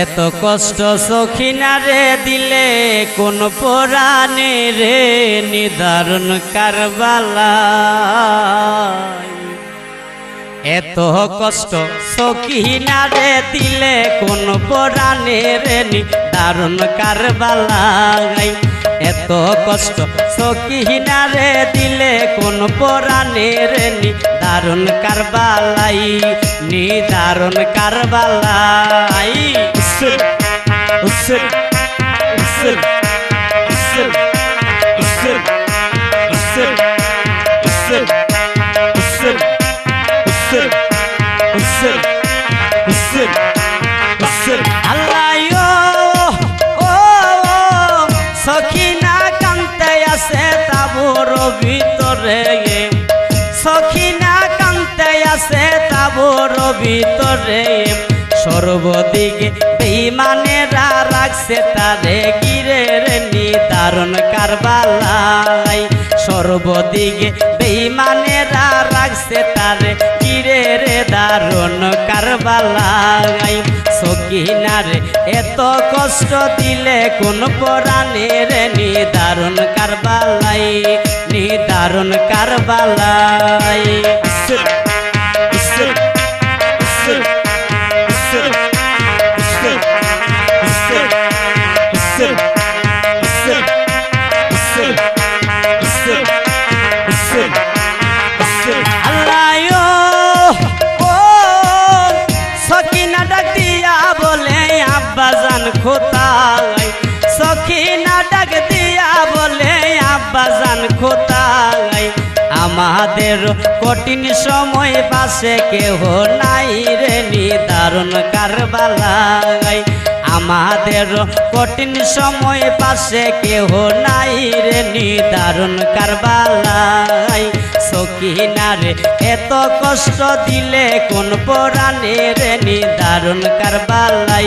এত কষ্ট সখিনা রে দিলে কোন পুরাণে রে নিদারুণ কারবালা। এত কষ্ট সখিনা রে দিলে কোন পুরাণে রে নিদারুণ কারবালাই এত কষ্ট সখিনা রে দিলে কোন পুরাণে রে নিদারুণ কারবালাই নিদারুণ কারবালাই। উসল উসল উসল উসল উসল উসল উসল উসল উসল উসল উসল উসল আল্লাহ ও সখিনা কান্তে আছে তাবুর ভিতরে সখিনা কান্তে আছে তাবুর ভিতরে সর্বদিকে বেইমানেরা রাখছে তারে গিরের নিদারণ কারবালাই সর্বদিকে বেইমানেরা রাখছে তারে গিরের দারুণ কারবালাই সকিনারে এত কষ্ট দিলে কোন পরাণের নিদারুণ কারবালাই নিদারুণ কারবালাই খোতাই সখিনা ডাক দিয়া বলে, আব্বা জান আমাদের কঠিন সময় পাশে কেহ নাই রে নিদারুণ কারবালাই আমাদের কঠিন সময় পাশে কেহ নাই রে নিদারুণ কারবালাই সকিনারে এত কষ্ট দিলে কোন পরাণে রে নিদারুণ কারবালাই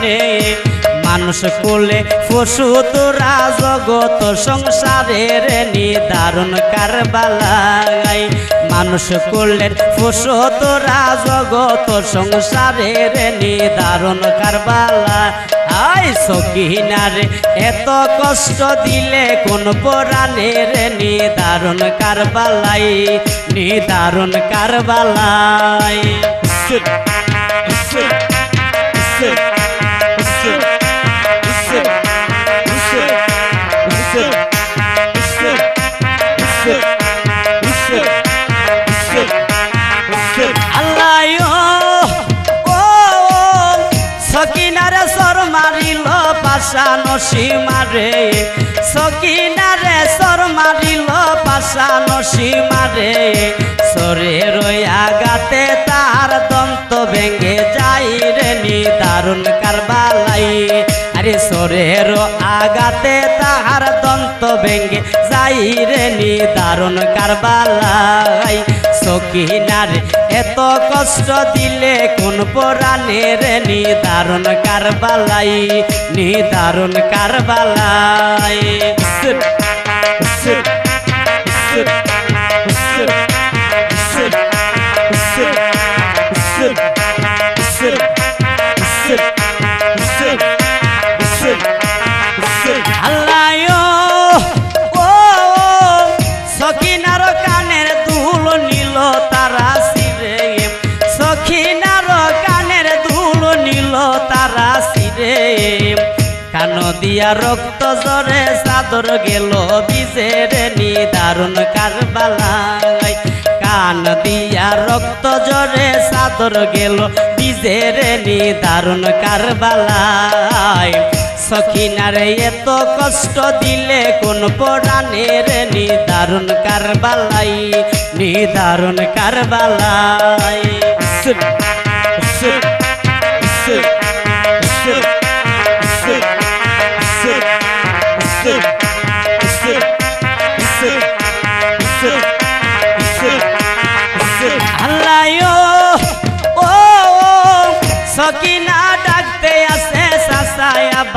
কাফিরানে মানুষ কোলে পশু তোরা জগত সংসারের নিদারুণ কারবালাই মানুষ করলেন পশু তোরা জগত সংসারের নিদারুণ কারবালা আই সকিনারে এত কষ্ট দিলে কোন পরাণের নিদারুণ কারবালাই নিদারুণ কারবালাই উসল পাশানো সীমারে সকিনারে সর মারিল পাশানো সীমারে সরে রয়া গাতে সরের আগাতে তাহার দন্ত ভেঙে যাই রে নিদারুণ কারবালাই সকিনার এত কষ্ট দিলে কোন পরাণের নিদারুণ কারবালাই নিদারুণ কারবালাই দিয়া রক্ত জরে চাদর গেল বিজের নিদারুণ কারবালাই কান দিয়া রক্ত জরে চাদর গেল বিজের নিদারুণ কারবালাই সখিনারে এত কষ্ট দিলে কোন পরাণের নিদারুণ কারবালাই নিদারুণ কারবালাই।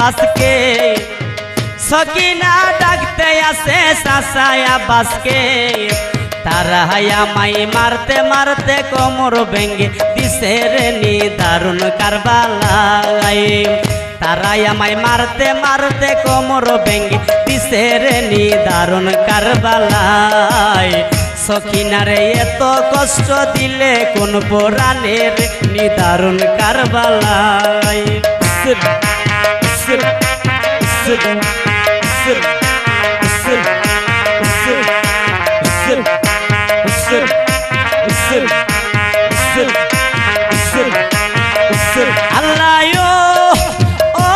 বাসকে সকিনা ডাকতে আসে সাসায়া বাসকে তারা মাই মারতে মারতে কোমর ভেঙ্গে দিছে রে নি দারুণ কারবালাই তারা আমায় মারতে মারতে কোমর ভেঙ্গে দিছে রে নি দারুণ কারবালাই সকিনারে এত কষ্ট দিলে কোন পুরাণের নিদারুণ কারবালাই sit. আল্লাহ ও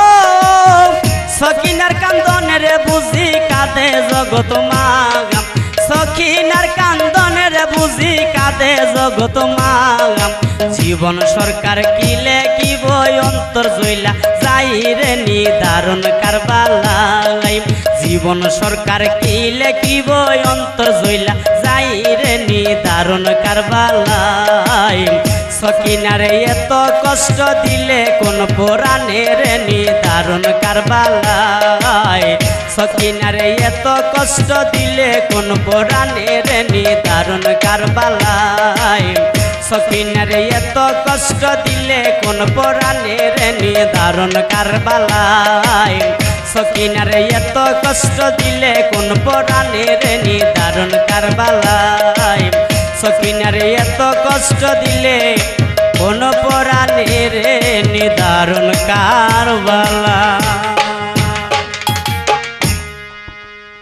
সকিনার কান্দনের বুঝি কাঁদে জগত মাগাম। সখিনার কান্দনের বুঝি কাঁদে জগত মাগাম। জীবন সরকার কিলে কি বই অন্তর জইলা যাই রে নিদারুণ কারবালাই জীবন সরকার কিলে কি বই অন্তর জইলা যাই রে নিদারুণ কারবালাই সকিনারে এত কষ্ট দিলে কোন পুরাণের নিদারুণ কারবালাই সকিনারে এত কষ্ট দিলে কোন পুরাণের নিদারুণ কারবালাই সকিনারে এত কষ্ট দিলে কোন পুরাণের নিদারুণ কারবালাই সকিনারে এত কষ্ট দিলে কোন পুরাণের নিদারুণ কারবালাই সকিনারে এত কষ্ট দিলে কোন পরাণের নিদারুণ কারবালা।